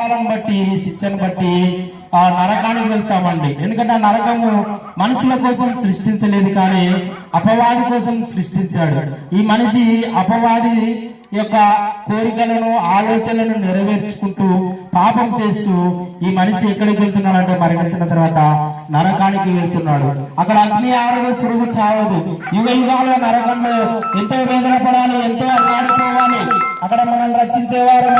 పాపాలను బట్టి శిక్షను బట్టి ఆ నరకానికి వెళ్తామండి. ఎందుకంటే ఆ నరకము మనుషుల కోసం సృష్టించలేదు కానీ అపవాది కోసం సృష్టించాడు. ఈ మనిషి అపవాది యొక్క కోరికలను ఆలోచనలను నెరవేర్చుకుంటూ పాపం చేస్తూ ఈ మనిషి ఎక్కడికి వెళ్తున్నాడంటే మరణించిన తర్వాత నరకానికి వెళ్తున్నాడు. అక్కడ అగ్ని ఆరదు పురుగు చావదు. యుగ యుగాల నరకంలో ఎంతో వేదన పడాలి ఎంతో ఆడిపోవాలి అక్కడ మనం రచించేవారు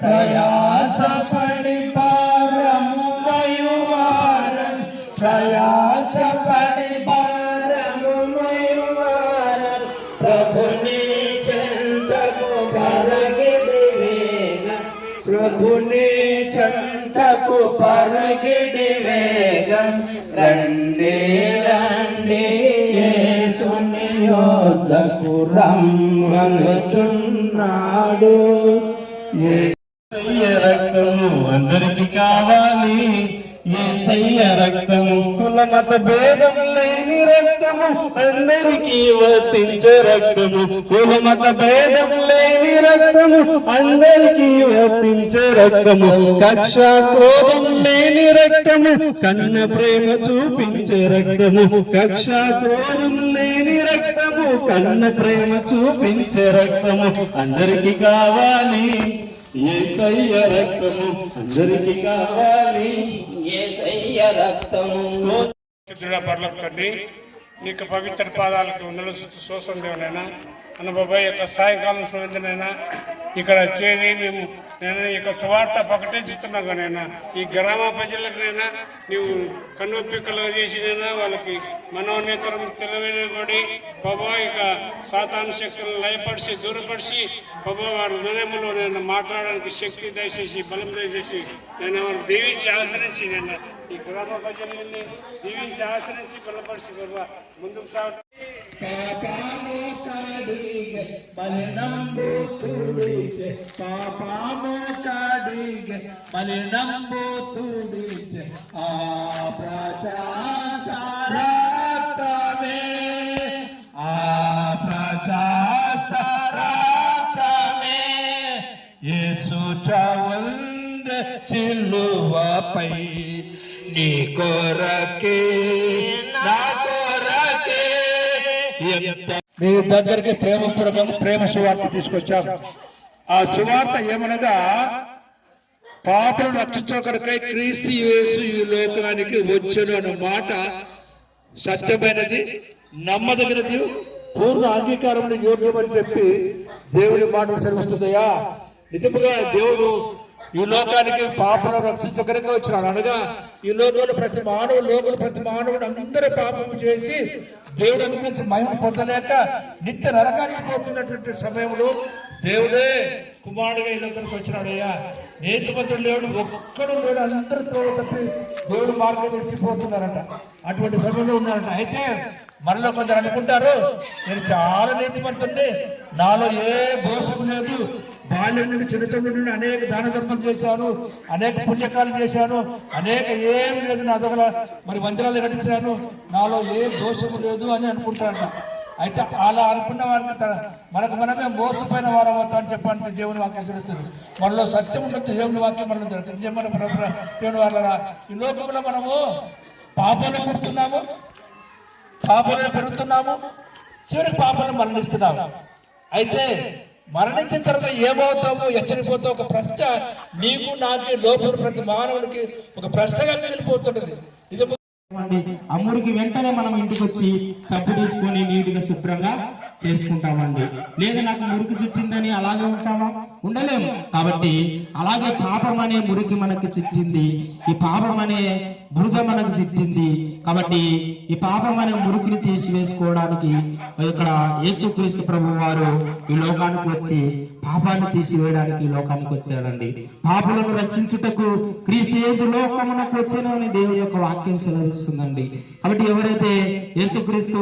ప్రయాసపడి భారము మయువారన్ ప్రయాసపడి భారము మయువారన్ ప్రభుని చెంతకు పరగిడి వేగం ప్రభుని చెంతకు పరగిడి రండి రండి యేసుని యోధకు రమ్మనుచున్నాడు ఏ ఏసయ్య రక్తము అందరికి కావాలి ఏసయ్య రక్తము కుల మత భేదం లేని రక్తము అందరికీ వర్తించే రక్తము. కుల మత భేదం లేని రక్తము అందరికీ వర్తించే రక్తము. కక్ష క్రోధం లేని రక్తము కన్న ప్రేమ చూపించే రక్తము. కక్ష క్రోధం లేని రక్తము కన్న ప్రేమ చూపించే రక్తము. అందరికి కావాలి ఏసయ్య రక్తము అందరికి కావాలి ఏసయ్య రక్తము పరిశుద్ధుడా పర్లకు తండ్రి నీకు పవిత్ర పాదాలకు వందల శోసం దేవునైనా అన్న బాబాయ్ యొక్క సాయంకాలం సమయంలోనైనా ఇక్కడ చేరి మేము నేను ఈ యొక్క స్వార్థ ప్రకటించుతున్నాగా కానైనా ఈ గ్రామ ప్రజలకునైనా నీవు కన్నుప్పి కలుగజేసినైనా వాళ్ళకి మనోనేతరం తెలియబడి బాబా ఇక సాతాను శక్తులను లయపరిచి దూరపరిచి బాబా వారి హృదయంలో నేను మాట్లాడడానికి శక్తి దయచేసి బలం దయచేసి నేను వారిని దీవించి ఆశ్రయించి నేను ఈ గ్రామ ప్రజల్ని దీవించి ఆశ్రయించి బలపరిచి బాబా ముందుకు సాగ పాపము కడిగే మలినంబు తుడిచే పాపము కడిగే మలినంబు తుడిచే ఆ ప్రశాస్త్రమే ఆ ప్రశాస్త్రమే యేసు చవంద సిలువపై నీ కొరకే నా కొరకే. మీ దగ్గరికి ప్రేమ పూర్వకం ప్రేమ సువార్త తీసుకొచ్చాం. ఆ సువార్త ఏమనగా పాపను రక్షించకరకై క్రీస్తు యేసు ఈ లోకానికి వచ్చను అన్న మాట సత్యమైనది నమ్మదగినది పూర్ణ అంగీకారం యోగ్యమని చెప్పి దేవుడి మాట సెలవుస్తుందయ్యా నిజముగా దేవుడు ఈ లోకానికి పాపను రక్షించగలిగి వచ్చినాడు. అనగా ఈ లోకంలో ప్రతి మానవుడు లోకంలో ప్రతి మానవుడు అందరూ పాపం చేసి దేవుడు అనుగ్రహించి మహిమ పొందలేక నిత్య నరకానికి పోతున్నటువంటి సమయంలో దేవుడే కుమారుడిగా ఈ దగ్గరకు వచ్చినాడయ్యా. నేతిపతులు లేడు ఒక్కడు లేడు అందరూ తప్పి దేవుడు మార్గం విడిచిపోతున్నారంట అటువంటి సమయంలో ఉన్నారంట. అయితే మనలో కొందరు అనుకుంటారు నేను చాలా నీతిమంతుడిని నాలో ఏ దోషం లేదు బాల్యం నుండి చిన్నతనం నుండి అనేక దాన ధర్మం చేశాను అనేక పుణ్యకాలు చేశాను అనేక ఏం లేదు నా దగ్గర మరి మందిరాలు నడిచాను నాలో ఏ దోషము లేదు అని అనుకుంటారంట. అయితే అలా అనుకున్న వారిని మనకు మనమే మోసపోయిన వారం అవుతాం అని చెప్పండి దేవుని వాక్యం జరుగుతుంది మనలో సత్యం ఉండదు దేవుని వాక్యం మనం జరుగుతుంది. నిజమైన దేవుని వాళ్ళ ఈ లోకంలో మనము పాపలు పుడుతున్నాము పాపంలో పెరుగుతున్నాము చివరికి పాపలు మరణిస్తున్నాము. అయితే మరణించిన తర్వాత ఏమవుతామో ఎచ్చరిపోతావు ఒక ప్రశ్న నీకు నాకు లోపల ప్రతి మానవుడికి ఒక ప్రశ్నగా మిగిలిపోతుంటది. నిజం అమ్మడికి వెంటనే మనం ఇంటికి వచ్చి సబ్బు తీసుకొని నీట్గా శుభ్రంగా చేసుకుంటామండి. లేదా నాకు మురికి చుట్టిందని అలాగే ఉంటామా ఉండలేము. కాబట్టి అలాగే పాపం అనే మురికి మనకి చిట్టింది. ఈ పాపం అనే బురద మనకు చిట్టింది. కాబట్టి ఈ పాపం అనే మురికిని తీసివేసుకోవడానికి ఇక్కడ యేసుక్రీస్తు ప్రభు వారు ఈ లోకానికి వచ్చి పాపాన్ని తీసివేయడానికి లోకానికి వచ్చాడండి. పాపులను రక్షించుటకు క్రీస్తు యేసు లోకమునకు వచ్చాను అని దేవుని యొక్క వాక్యం సెలవిస్తుందండి. కాబట్టి ఎవరైతే యేసుక్రీస్తు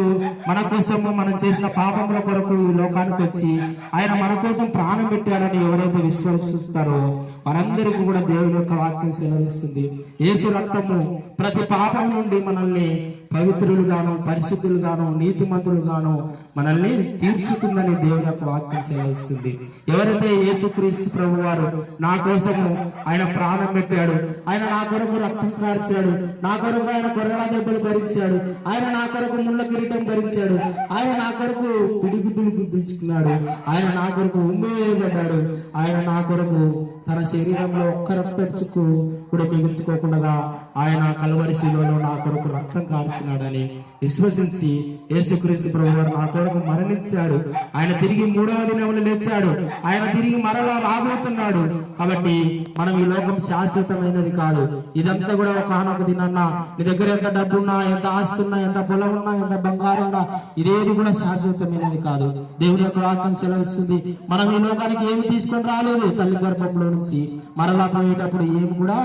మన కోసం మనం చేసిన పాపముల కొరకు ఈ లోకానికి వచ్చి ఆయన మన కోసం ప్రాణం పెట్టాడని ఎవరైతే విశ్వసిస్తారో వారందరికీ కూడా దేవుని యొక్క వాక్యం సెలవిస్తుంది. యేసు రక్తము ప్రతి పాపం నుండి మనల్ని పవిత్రులుగాను పరిశుద్ధులుగాను నీతిమంతులుగాను మనల్ని తీర్చుతుందని దేవుని యొక్క వాక్యం సెలవిస్తుంది. ఎవరైతే యేసుక్రీస్తు ప్రభు వారు నా కోసము ఆయన ప్రాణం పెట్టాడు ఆయన నా కొరకు రక్తం కార్చాడు నా కొరకు ఆయన కొరడా దెబ్బలు భరించాడు ఆయన నా కొరకు ముళ్ళ కిరీటం భరించాడు ఆయన నా కొరకు పిడిగుద్దులు గుద్దించుకున్నాడు ఆయన నా కొరకు ఉమ్మి వేయబడ్డాడు ఆయన నా కొరకు తన శరీరంలో ఒక్క రక్త చుక్కు కూడా మిగిల్చుకోకుండా ఆయన కలవరి శిలో నా కొరకు రక్తం కాల్చినాడని విశ్వసించి యేసుక్రీస్తు ప్రభువారు నా కొరకు మరణించాడు. ఆయన తిరిగి మూడవ దినములు లేచాడు. ఆయన తిరిగి మరలా రాబోతున్నాడు. కాబట్టి మనం ఈ లోకం శాశ్వతమైనది కాదు. ఇదంతా కూడా ఒక ఆనొక దినన్న నీ దగ్గర ఎంత డబ్బు ఉన్నా ఎంత ఆస్తి ఉన్నా ఎంత పొలం ఉన్నా ఎంత బంగారం ఉన్నా ఇదేది కూడా శాశ్వతమైనది కాదు. దేవుని యొక్క వాక్యం సెలవిస్తుంది. మనం ఈ లోకానికి ఏమి తీసుకొని రాలేదు? తల్లి గర్భంలో నుంచి మరలా పోయేటప్పుడు ఏమి కూడా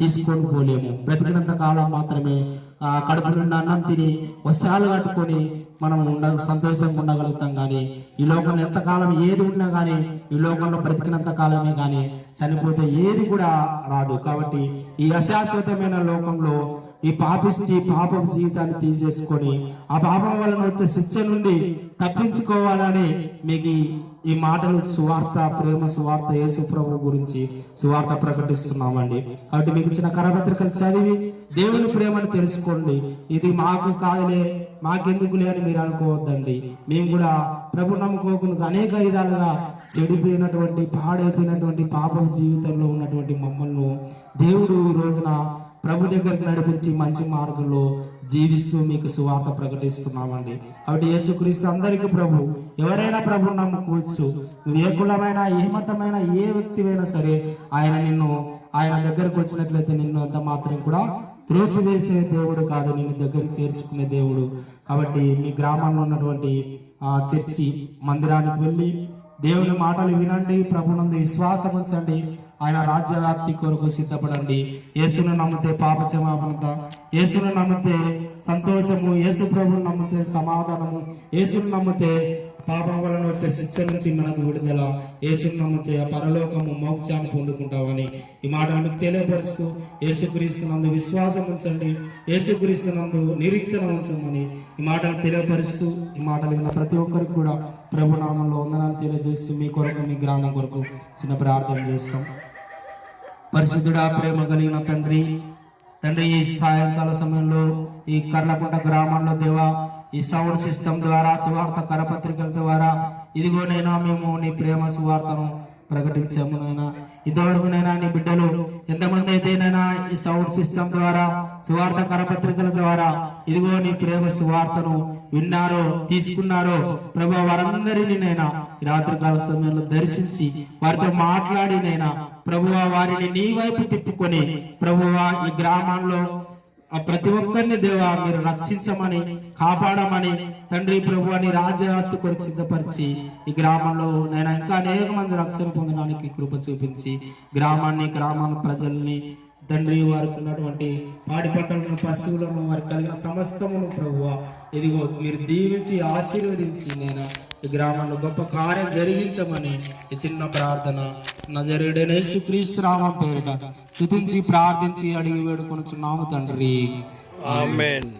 తీసుకొని పోలేము. బ్రతికినంత కాలం మాత్రమే ఆ కడుపు నిండా అన్నం తిని వస్త్రాలు కట్టుకొని మనం ఉండ సంతోషంగా ఉండగలుగుతాం కానీ ఈ లోకంలో ఎంతకాలం ఏది ఉన్నా కానీ ఈ లోకంలో బ్రతికినంత కాలమే కానీ చనిపోతే ఏది కూడా రాదు. కాబట్టి ఈ అశాశ్వతమైన లోకంలో ఈ పాపిష్టి పాపం జీవితాన్ని తీసేసుకొని ఆ పాపం వలన వచ్చే శిక్ష నుండి తప్పించుకోవాలని మీకు ఈ- మాటలు సువార్త ప్రేమ సువార్త యేసు ప్రభు గురించి సువార్త ప్రకటిస్తున్నామండి. కాబట్టి మీకు ఇచ్చిన కరపత్రికలు చదివి దేవుని ప్రేమను తెలుసుకోండి. ఇది మాకు కాదులే మాకెందుకులే అని మీరు అనుకోవద్దండి. మేము కూడా ప్రభు నమ్ముకోకుండా అనేక విధాలుగా చెడిపోయినటువంటి పాడైపోయినటువంటి పాపం జీవితంలో ఉన్నటువంటి మమ్మల్ని దేవుడు ఈ రోజున ప్రభు దగ్గరికి నడిపించి మంచి మార్గంలో జీవిస్తూ మీకు సువార్త ప్రకటిస్తున్నామండి. కాబట్టి యేసుక్రీస్తు అందరికీ ప్రభు ఎవరైనా ప్రభు నమ్ముకోవచ్చు నువ్వు ఏ కులమైన ఏ మతమైనా ఏ వ్యక్తివైనా సరే ఆయన నిన్ను ఆయన దగ్గరకు వచ్చినట్లయితే నిన్ను అంత మాత్రం కూడా త్రోసివేసే దేవుడు కాదు నిన్ను దగ్గరికి చేర్చుకునే దేవుడు. కాబట్టి మీ గ్రామంలో ఉన్నటువంటి చర్చి మందిరానికి వెళ్ళి దేవుని మాటలు వినండి ప్రభునందు విశ్వాసం ఉంచండి. ఆయన రాజ్యవ్యాప్తి కొరకు సిద్ధపడండి. యేసును నమ్మితే పాప క్షమాపణత యేసును నమ్మితే సంతోషము యేసు ప్రభును నమ్మితే సమాధానము. యేసును నమ్మితే పాపం వలన వచ్చే శిక్ష నుంచి మనకు విడుదల. యేసును నమ్మితే పరలోకము మోక్షాన్ని పొందుకుంటామని ఈ మాట మీకు తెలియపరుస్తూ యేసుక్రీస్తునందు విశ్వాసం ఉంచండి. యేసుక్రీస్తునందు నిరీక్షణ ఉంచమని ఈ మాటలు తెలియపరుస్తూ ఈ మాటలు విన్న ప్రతి ఒక్కరికి కూడా ప్రభునామంలో వందనాలు తెలియజేస్తూ మీ కొరకు మీ గ్రామం కొరకు చిన్న ప్రార్థన చేస్తాం. పరిశుద్ధుడా ప్రేమ కలిగిన తండ్రి. తండ్రి ఈ సాయంకాల సమయంలో ఈ కర్లకుంట గ్రామంలో దేవా ఈ సౌండ్ సిస్టమ్ ద్వారా సువార్త కరపత్రికల ద్వారా ఇదిగోనైనా మేము నీ ప్రేమ సువార్తను ప్రకటించాము నాయన. ఇంతవరకు నైనా నీ బిడ్డలు ఎంతమంది అయితే నైనా ఈ సౌండ్ సిస్టమ్ ద్వారా సువార్త కరపత్రికల ద్వారా ఇదిగో నీ ప్రేమ సువార్తను విన్నారో తీసుకున్నారో ప్రభా వారందరినీ నైనా రాత్రికాల సమయంలో దర్శించి వారితో మాట్లాడినైనా ప్రభువ ప్రభువా వారిని నీ వైపు తిప్పుకొని ప్రభువా ఈ గ్రామంలో ఆ ప్రతి ఒక్కరిని దేవా మీరు రక్షించమని కాపాడమని తండ్రి ప్రభు అని రాజయాత్ర కొరకు సిద్ధపరిచి ఈ గ్రామంలో నేను ఇంకా అనేక మంది రక్షణ పొందడానికి కృప చూపించి గ్రామాన్ని గ్రామాల ప్రజల్ని తండ్రి వారికి ఉన్నటువంటి పాడి పంటలను పశువులను వారి కలిగిన సమస్తమును ప్రభువ ఇదిగో మీరు దీవించి ఆశీర్వదించి నేను ఈ గ్రామంలో గొప్ప కార్యం జరిగించమని ఈ చిన్న ప్రార్థన నజరేడనే క్రీస్తు రామం పేరిట స్థుతించి ప్రార్థించి అడిగి వేడుకొనుచున్నాము తండ్రి. ఆమెన్.